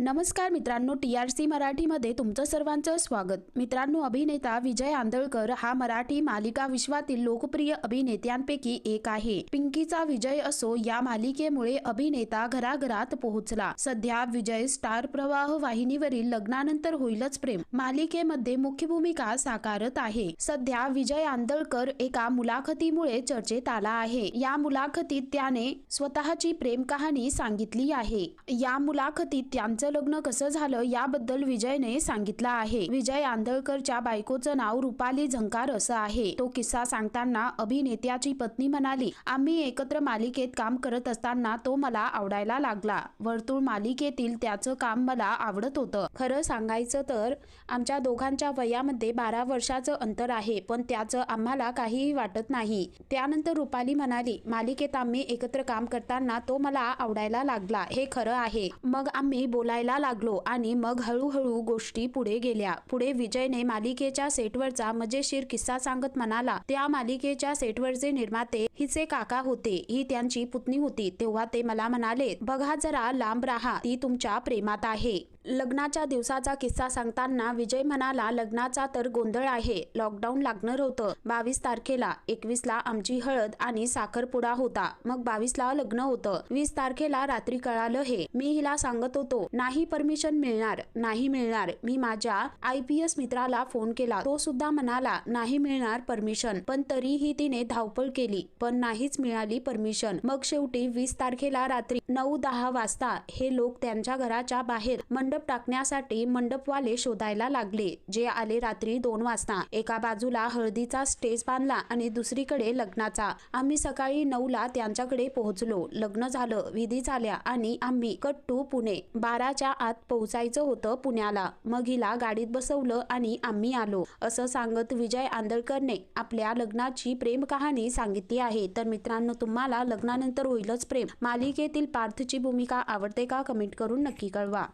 नमस्कार मित्रांनो T R C मराठीमध्ये तुमचं सर्वांचं स्वागत. मित्रांनो अभिनेता विजय आंदळकर हा मराठी मालिका विश्वातील लोकप्रिय अभिनेत्यांपैकी एक आहे. पिंकीचा विजय असो या मालिकेमुळे अभिनेता घराघरात पोहोचला. सध्या विजय स्टार प्रवाह वाहिनीवरील लग्नानंतर होईलच प्रेम. मालिकेमध्ये मुख्य भूमिका साकारत आहे. सध्या विजय आंदळकर एका मुलाखतीमुळे चर्चेत आला आहे. या मुलाखतीत त्याने स्वतःची प्रेम कहाणी सांगितली आहे. या मुलाखतीत त्यांचं लग्न कसं झालं याबद्दल विजयने सांगितलं आहे. विजय आंधळकरच्या बायकोचं नाव रुपाली झंकार असं आहे. तो किस्सा सांगताना अभिनेत्याची पत्नी म्हणाली आम्ही एकत्र मालिकेत काम करत असताना तो मला आवडायला लागला. वर्तुळ मालिकेतील त्याचं काम मला आवडत होतं. खरं सांगायचं तर आमच्या दोघांच्या वयामध्ये बारा वर्षाचं अंतर आहे पण त्याचं आम्हाला काहीही वाटत नाही. त्यानंतर रुपाली म्हणाली मालिकेत आम्ही एकत्र काम करताना तो मला आवडायला लागला. हे खरं आहे. मग आम्ही बोलायला करायला लागलो आणि मग हळूहळू गोष्टी पुढे गेल्या. पुढे विजयने मालिकेच्या सेटवरचा मजेशीर किस्सा सांगत म्हणाला त्या मालिकेच्या सेटवरचे निर्माते हिचे काका होते. ही त्यांची पुतणी होती. तेव्हा ते मला म्हणाले बघा जरा लांब राहा. ती तुमच्या प्रेमात आहे. लग्नाच्या दिवसाचा किस्सा सांगताना विजय म्हणाला लग्नाचा तर गोंधळ आहे. लॉकडाऊन लागणार होतं. बावीस तारखेला एकवीसला आमची हळद आणि साखरपुडा होता. मग बावीसला लग्न होतं. वीस तारखेला रात्री कळालं हे. मी हिला सांगत होतो नाही नाही परमिशन मिळणार नाही मिळणार. मी माझ्या आय पी एस मित्राला फोन केला. तो सुद्धा म्हणाला नाही मिळणार परमिशन. पण तरीही तिने धावपळ केली पण नाहीच मिळाली परमिशन. मग शेवटी वीस तारखेला रात्री नऊ दहा वाजता हे लोक त्यांच्या घराच्या बाहेर मंडप टाकण्यासाठी मंडपवाले शोधायला लागले जे आले रात्री दोन वाजता. एका बाजूला हळदीचा स्टेज बांधला आणि दुसरीकडे लग्नाचा. आम्ही सकाळी नऊला त्यांच्याकडे पोहोचलो. लग्न झालं विधी झाल्या आणि आम्ही कट टू पुणे बाराच्या आत पोहोचायचं होतं पुण्याला. मग हिला गाडीत बसवलं आणि आम्ही आलो. असं सांगत विजय आंदळकरने आपल्या लग्नाची प्रेम कहाणी सांगितली आहे. तर मित्रांनो तुम्हाला लग्नानंतर होईलच प्रेम. मालिकेतील पार्थची भूमिका आवडते का? कमेंट करून नक्की कळवा.